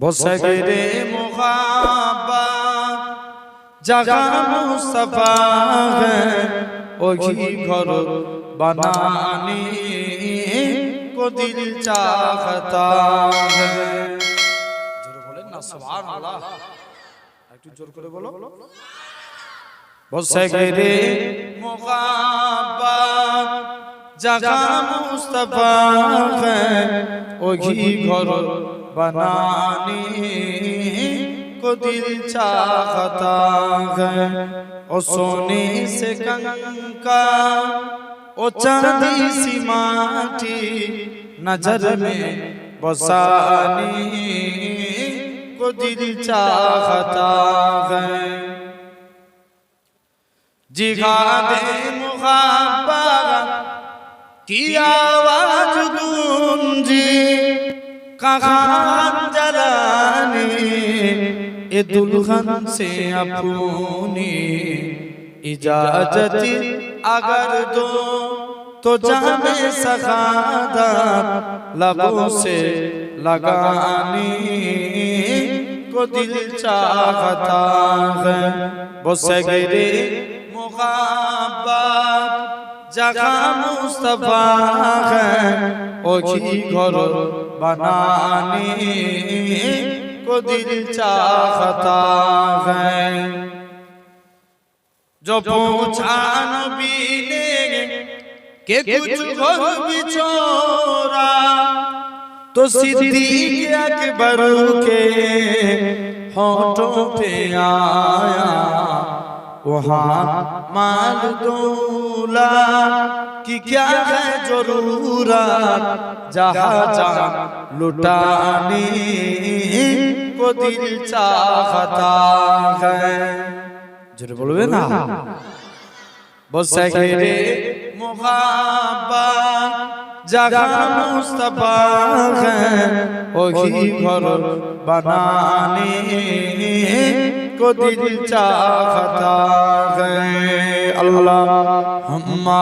বসগরে মুহাবা জাগা মুস্তফা হ্যাঁ, ওহি ঘর বানানে কো দিল চাহতা হ্যাঁ। জোরে বলেন না সুবহানাল্লাহ। জোর করে বলো। বসগরে জাগা মুস্তফা ওহি ঘর बनाने को दिल चाहता है। ओ सोने से कंका, ओ चांदी सी माटी नज़र में बसाने को दिल चाहता है। जिगा दे मुहाब्बत की आवाज़ गूंजी। कहाँ जलाने ए दुल्हन से अपनी इजाजत अगर दो तो जामे सखादा लबों से लगाने को दिल चाहता है बसगरे मुहाब्बत जगह मुस्तफा है ओखी घर बनाने को दिल चाहता है जो पूछा नबी ने के कुछ हो बिछोरा तो सिद्दीक अकबर के होठों पे आया वहाँ माल दूला की क्या है जरूरत जहाँ जहाँ लुटाने को दिल चाहता है जरूर बोलवे ना बस रे मोहब्बा जगह मुस्तफा है वही घर बनाने को दिल चाहता है अल्लाह हम्मा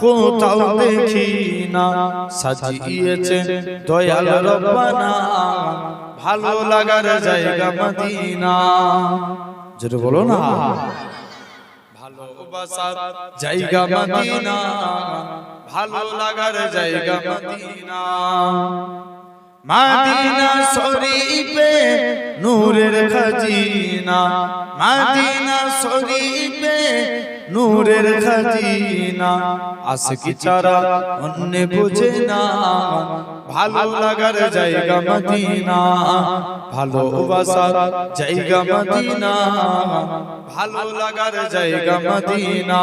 কোথাও দেখি না। সাজিয়েছে দয়াল রব্বানা। ভালো লাগার জায়গা মদিনা। যেটা বলো না। ভালোবাসার জায়গা মদিনা। ভালো লাগার জায়গা মদিনা। মাদিনা শরীফে নূরের খাজিনা। মাদিনা শরীফে নূরের খাজিনা। আশকি ছাড়া অন্য বুঝে না, ভালো লাগার জায়গা মদিনা। ভালোবাসার জায়গা মদিনা। ভালো লাগার জায়গা মদিনা।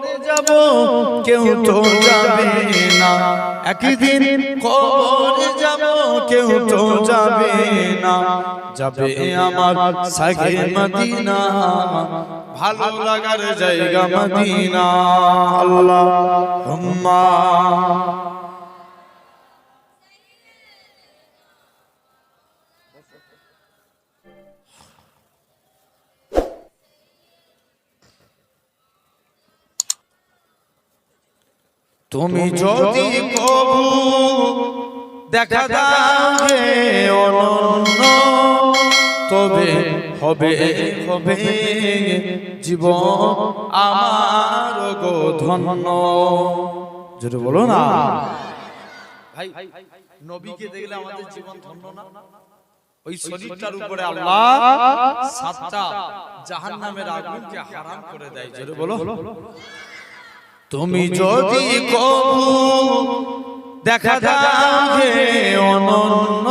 যাব, কেউ তো যাবে না। একদিন কবরে যাব, কেউ তো যাবে না। যাবে আমার সাগে মদিনা, ভালো লাগার জায়গা মদিনা। আল্লাহ হুম্মা। তুমি যদি কবু দেখা দাও অনন্য তবে হবে হবে জীবন আমার গো ধন্য। যদি বলো না। ভাই নবীকে দেখলে আমাদের জীবন ধন্য না? ওই শরীরটার উপরে আল্লাহ সাতটা জাহান্নামের আগুনকে হারাম করে দেয়। জোরে বলো। তুমি যদি কবু দেখা যাবে অনন্য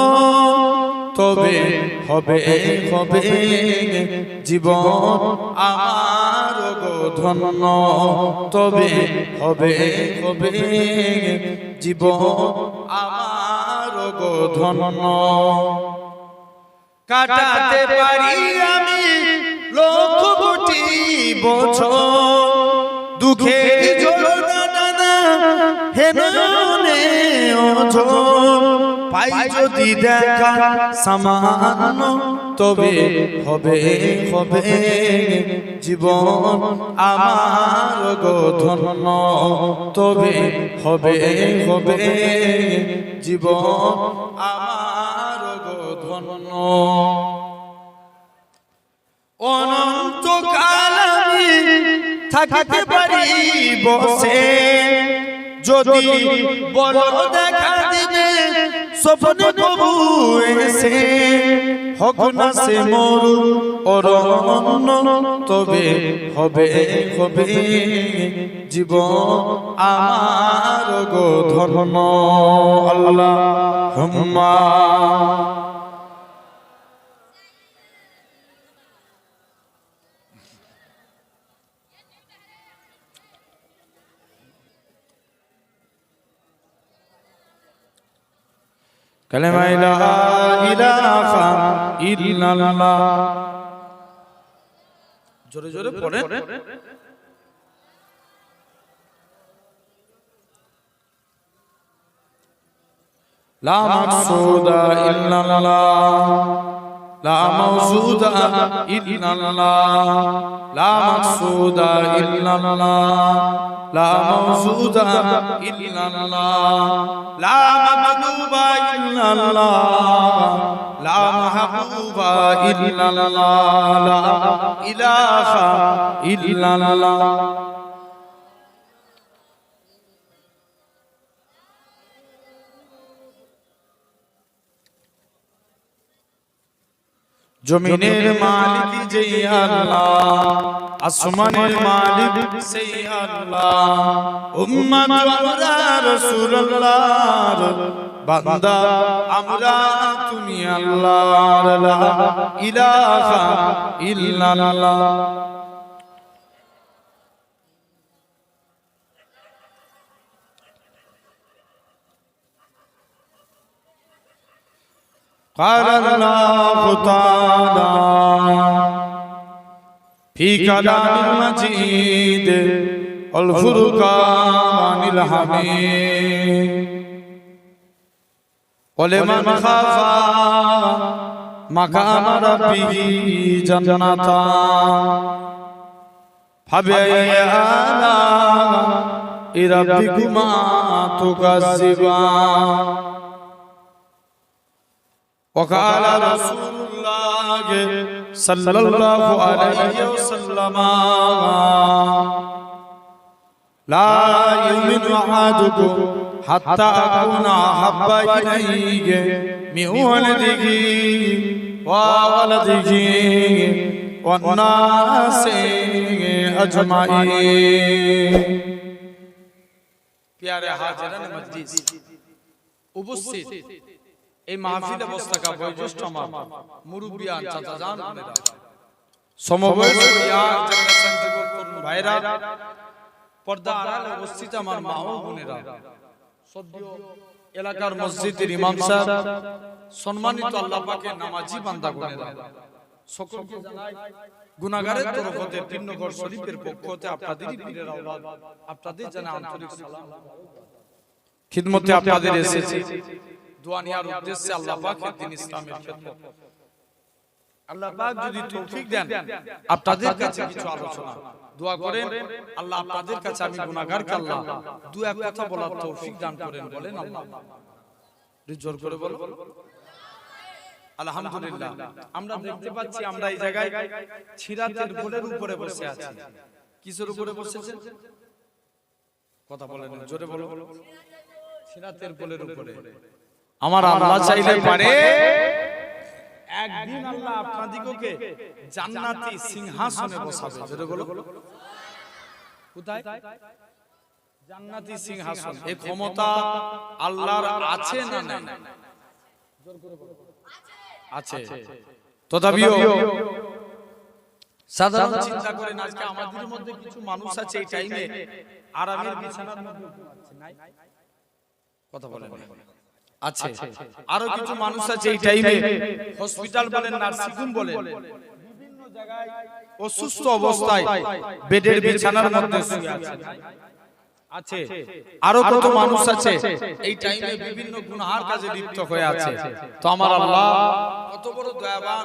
তবে হবে হবে জীবন আমার ধন্য তবে হবে হবে জীবন আমার ধন্য। কাটাতে পারি আমি লক্ষ কোটি বছর দুঃখের হেননে ওঝর পাই যদি দেখা সামান্য, তবে হবে হবে। জীবন আমার ধন্য। তবে হবে হবে। জীবন আমার ধন্য। অনন্তকাল আমি থাকতে পারি বসে। যদি বলো দেখা দিবে স্বপ্নে প্রভু এসে, হক না সে মরু অরণ্য তবে হবে হবে জীবন আমার গো ধর্ম আল্লাহ হুম্মা। ইলাহা ইলাহা ইল্লাল্লাহ জোরে জোরে পড়েন লা মাকসুদা ইল্লাল্লাহ। লা মাওজুদা ইল্লাল্লাহ লা মাকসুদা ইল্লাল্লাহ লা মাওজুদা ইল্লাল্লাহ লা মাতলুবা ইল্লাল্লাহ লা মাহবুবা ইল্লাল্লাহ লা ইলাহা ইল্লাল্লাহ জমিনের মালিক যেই আল্লাহ আসমানের মালিক সেই আল্লাহ। উম্মত আমরা রাসূলুল্লাহর বান্দা আমরা তুমি আল্লাহর লা ইলাহা ইল্লাল্লাহ। قال الله تعالى في كلام المجيد الفرقان الحميد ولمن خاف مقام ربه جنتان فبأي آلاء ربكما تكذبان وقال رسول الله صلى الله عليه وسلم لا يؤمن أحدكم حتى أكون أحب إليه من ولده وولده والناس أجمعين প্যারে হাজিরান মজলিস উপস্থিত এই মাহফিলে বসে থাকা বয়োজ্যেষ্ঠ আমার মুরব্বিয়ান চাচা জান সমবয়সী ভাইরা পর্দা আড়ালে উপস্থিত আমার মা ও বোনেরা। সদ্য এলাকার মসজিদের ইমাম সাহেব সম্মানিত আল্লাহ পাকের নামাজি বান্দা বোনেরা। সকলকে জানাই গুনাহগারের তরফ হতে তিন্নগর শরীফের পক্ষ হতে আপনাদেরই পীরের আওলাদ আপনাদের জানা আন্তরিক সালাম। খিদমতে আপনাদের এসেছি। দোয়া নেওয়ার উদ্দেশ্যে আল্লাহ পাকের দিন ইসলামের খেদমত। আল্লাহ পাক যদি তৌফিক দেন আপনাদের কাছে কিছু আলোচনা। দোয়া করেন আল্লাহ আপনাদের কাছে আমি গুনাহগারকে আল্লাহ দু এক কথা বলার তৌফিক দান করেন বলেন আল্লাহ। জোর করে বলো আলহামদুলিল্লাহ। আমরা দেখতে পাচ্ছি আমরা এই জায়গায় ছিরাতের বোর্ডের উপরে বসে আছি। কিসের উপরে বসেছেন? কথা বলেন জোরে বলো সিরাতের পোলের উপরে। আমার আল্লাহ চাইলে পারে। একদিন আল্লাহ আপনাদিগকে জান্নাতি সিংহাসনে বসাবে। জোরে বলো। কোথায়? জান্নাতি সিংহাসন। এই ক্ষমতা আল্লাহর আছে না নাই? আছে। তথাপিও সাধারণ চিন্তা করেন আজকে আমাদের মধ্যে কিছু মানুষ আছে এই টাইমে আরামের বিছানার মধ্যে ঘুমাচ্ছে, নাই? কথা বলেন। আছে। আরও কিছু মানুষ আছে এই টাইমে হসপিটাল বলেন নার্সিং হোম বলেন। বিভিন্ন জায়গায় অসুস্থ অবস্থায় বেডের বিছানার মধ্যে শুয়ে আছে। আছে। আরও কত মানুষ আছে। এই টাইমে বিভিন্ন গুনাহার কাজে লিপ্ত হয়ে আছে। তো আমার আল্লাহ কত বড় দয়াবান